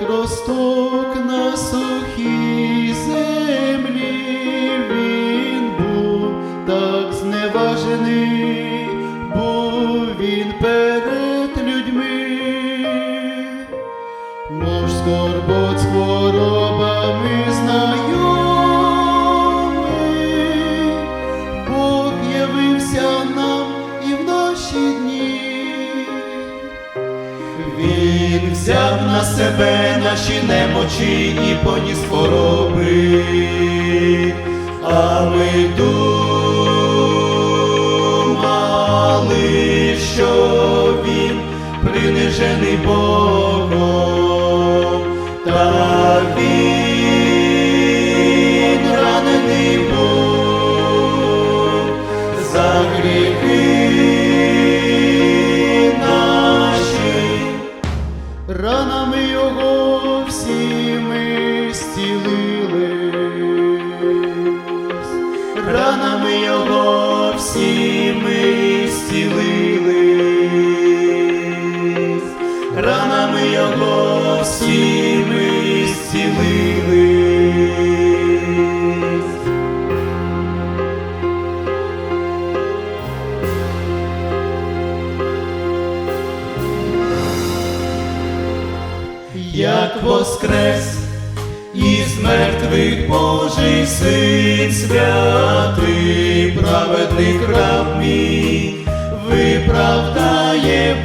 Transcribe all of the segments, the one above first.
як росток на сухій землі, він був так зневажений, був він перед людьми, мов скорбот з хворобами знайомий, взяв на себе наші немочі і поніс хвороби, а ми думали, що він принижений Богом, та він ранений був за гріхи ранами його всі ми зцілились. як воскрес із мертвих Божий син святий, праведний раб мій, виправдає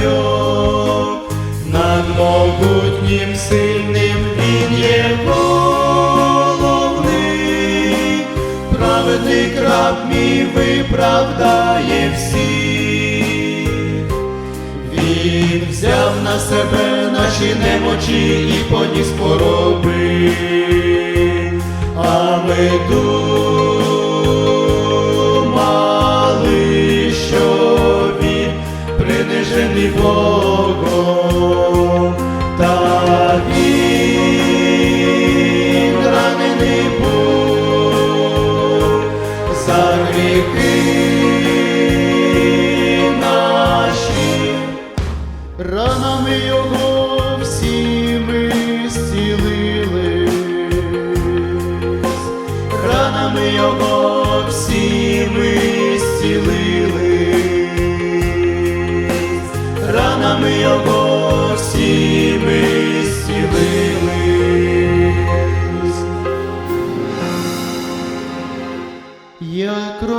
багатьох, над могутнім сильним він є головний, праведний раб мій виправдає всіх. Він взяв на себе наші немочі і поніс хвороби, а ми думали, принижений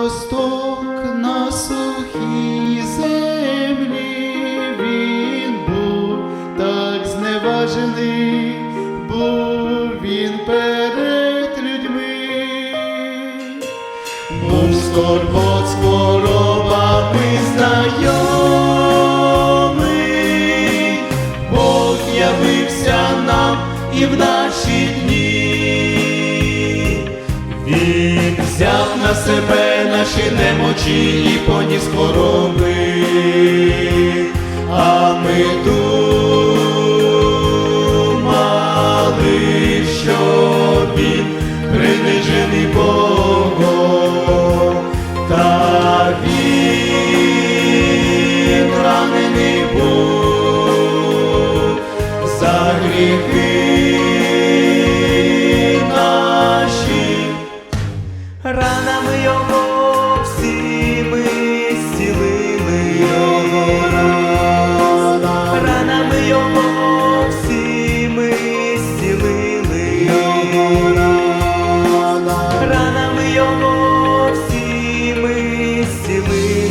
росток на сухій землі, він був так зневажений, був він перед людьми, був скорбот з хворобами знайомий, Бог явився нам і в наші себе наші немочі і поніс хвороби, а ми думали, що він принижений Богом, та він ранений був за гріхи Його всі ми сіли.